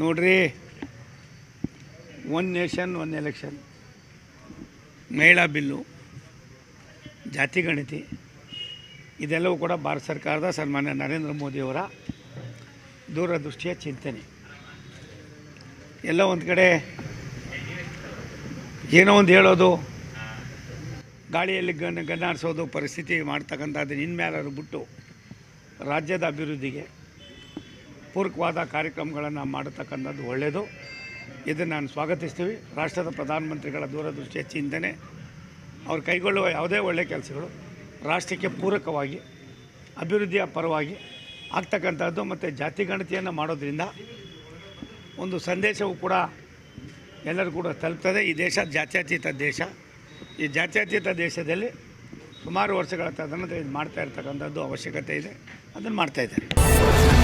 ನೋಡ್ರಿ. One nation one election ಮಹಿಳಾ bill, ಜಾತಿ ಗಣತಿ, ಇದೆಲ್ಲವೂ ಕೂಡ ಭಾರತ ಸರ್ಕಾರದ ಸನ್ಮಾನ್ಯ ನರೇಂದ್ರ ಮೋದಿಯವರ ದೂರದೃಷ್ಟಿಯ ಚಿಂತನೆ. ಎಲ್ಲ ಒಂದು ಕಡೆ ಏನೋ ಒಂದು ಹೇಳೋದು, ಗಾಳಿಯಲ್ಲಿ ಗನ್ ಗನ್ನಾಡಿಸೋದು ಪರಿಸ್ಥಿತಿ ಮಾಡ್ತಕ್ಕಂಥದ್ದು ಇನ್ಮೇಲಾದ್ರು ಬಿಟ್ಟು ರಾಜ್ಯದ ಅಭಿವೃದ್ಧಿಗೆ ಪೂರಕವಾದ ಕಾರ್ಯಕ್ರಮಗಳನ್ನು ಮಾಡತಕ್ಕಂಥದ್ದು ಒಳ್ಳೆಯದು ಇದನ್ನು ನಾನು ಸ್ವಾಗತಿಸ್ತೀವಿ. ರಾಷ್ಟ್ರದ ಪ್ರಧಾನಮಂತ್ರಿಗಳ ದೂರದೃಷ್ಟಿಯ ಚಿಂತನೆ ಅವ್ರು ಕೈಗೊಳ್ಳುವ ಯಾವುದೇ ಒಳ್ಳೆಯ ಕೆಲಸಗಳು ರಾಷ್ಟ್ರಕ್ಕೆ ಪೂರಕವಾಗಿ, ಅಭಿವೃದ್ಧಿಯ ಪರವಾಗಿ ಆಗ್ತಕ್ಕಂಥದ್ದು ಮತ್ತು ಜಾತಿ ಗಣತಿಯನ್ನು ಮಾಡೋದ್ರಿಂದ ಒಂದು ಸಂದೇಶವು ಕೂಡ ಎಲ್ಲರೂ ಕೂಡ ತಲುಪ್ತದೆ. ಈ ದೇಶ ಜಾತ್ಯತೀತ ದೇಶ. ಈ ಜಾತ್ಯತೀತ ದೇಶದಲ್ಲಿ ಸುಮಾರು ವರ್ಷಗಳ ತದನಂತರ ಇದು ಮಾಡ್ತಾ ಇರ್ತಕ್ಕಂಥದ್ದು ಅವಶ್ಯಕತೆ ಇದೆ. ಅದನ್ನು ಮಾಡ್ತಾ ಇದ್ದಾರೆ